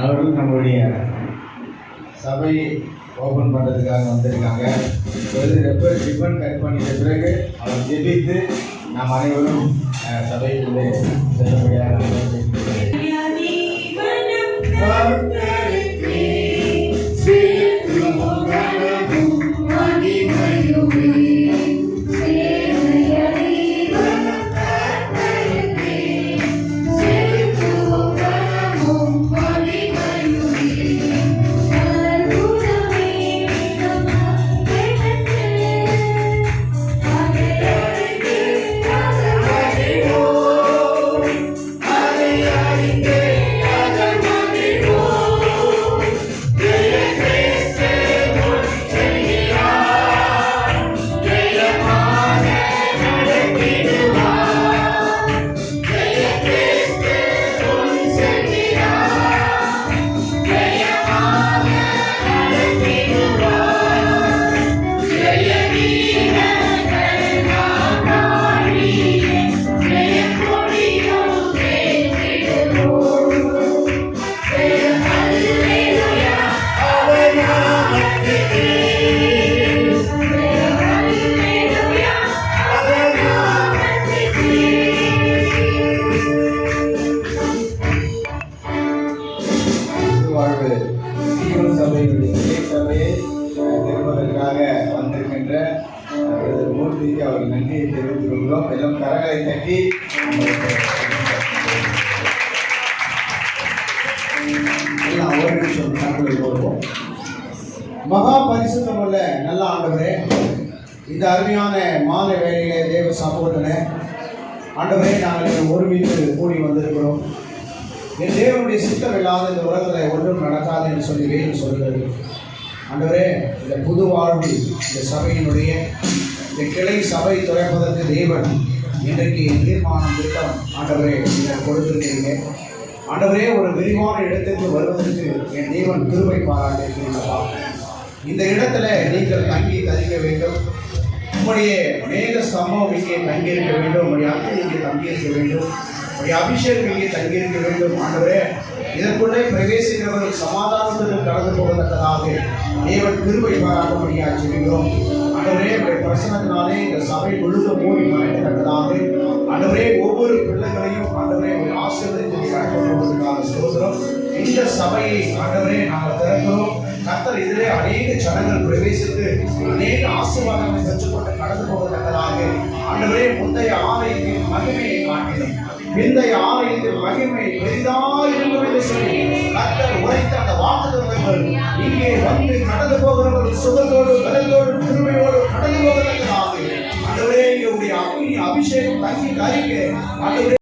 அவர்கள் நம்மளுடைய சபையை ஓப்பன் பண்ணுறதுக்காக வந்திருக்காங்க. வெறும் எப்போ ரிப்பன் கட் பண்ணிட்ட பிறகு அவர் ஜெபித்து நாம் அனைவரும் அஹ், அவர் நன்றியை தெரிவித்துக் கொள்கிறோம் எல்லாம் கரங்களை தட்டி மகா பரிசுத்தமுள்ள நல்ல ஆண்டவரே இந்த அருமையான மாலை வேளையிலே தேவ சமூகத்திலே ஆண்டவரே நாங்கள் ஒருமித்து கூடி வந்திருக்கிறோம். என் தேவனுடைய சித்தம் இல்லாத இந்த உலகத்தில் ஒன்றும் நடக்காது என்று சொல்லி வேணும் சொல்கிறது. ஆண்டவரே இந்த புது வாழ்வு இந்த சபையினுடைய இந்த கிளை சபை துறைப்பதற்கு தேவன் இன்றைக்கு தீர்மானம் திட்டம் ஆண்டவரே நீங்கள் கொடுத்திருக்கிறீங்க. ஆண்டவரே ஒரு விரிவான இடத்திற்கு வருவதற்கு என் தேவன் திருமை பாராட்டியிருக்கிறீங்களா இந்த இடத்துல நீங்கள் தங்கி தரிக்க வேண்டும். உங்களுடைய மேக சம்பவம் இங்கே தங்கியிருக்க வேண்டும். உங்களுடைய அத்தை இங்கே தங்கியிருக்க வேண்டும். உங்களுடைய அபிஷேகம் இங்கே தங்கியிருக்க வேண்டும். ஆண்டவரே இதற்குள்ளே பிரவேசிக்கிறவர்கள் சமாதானத்துடன் கடந்து போவதற்காக தேவன் திருவை பாராட்டும்படியா ஜெபிக்கிறோம் ஆண்டவரே உடைய பிரசனத்தினாலே இந்த சபை முழுக்க மூடி மறைக்கத்தக்கதாக. ஆண்டவரே ஒவ்வொரு பிள்ளைகளையும் ஆண்டவரே ஒரு ஆசிரியத்தை கடந்து போவதற்காக சோதனம் இந்த சபையை ஆண்டவரே நாங்கள் திறக்கிறோம். இதிலே அநேக ஜனங்கள் பிரவேசித்து அநேக ஆசீர்வாதங்களை பெற்றுக்கொண்டு கடந்து போவதற்காக ஆண்டவரே முந்தைய ஆலயத்தின் மகிமையை காட்டிலும் பிந்தைய ஆலயத்தின் மகிமை பெரிதாயிருக்கும் என்று சொல்லி கர்த்தர் உரைத்த அந்த வாக்குத்தத்தங்கள் இங்கே வந்து கடந்து போகிறவர்கள் சுகத்தோடு பலத்தோடு திருமையோடு கடந்து போவதற்காக ஆண்டவரே இங்கே அக்னி அபிஷேகம் தங்கி கரிக்க ஆண்டவரே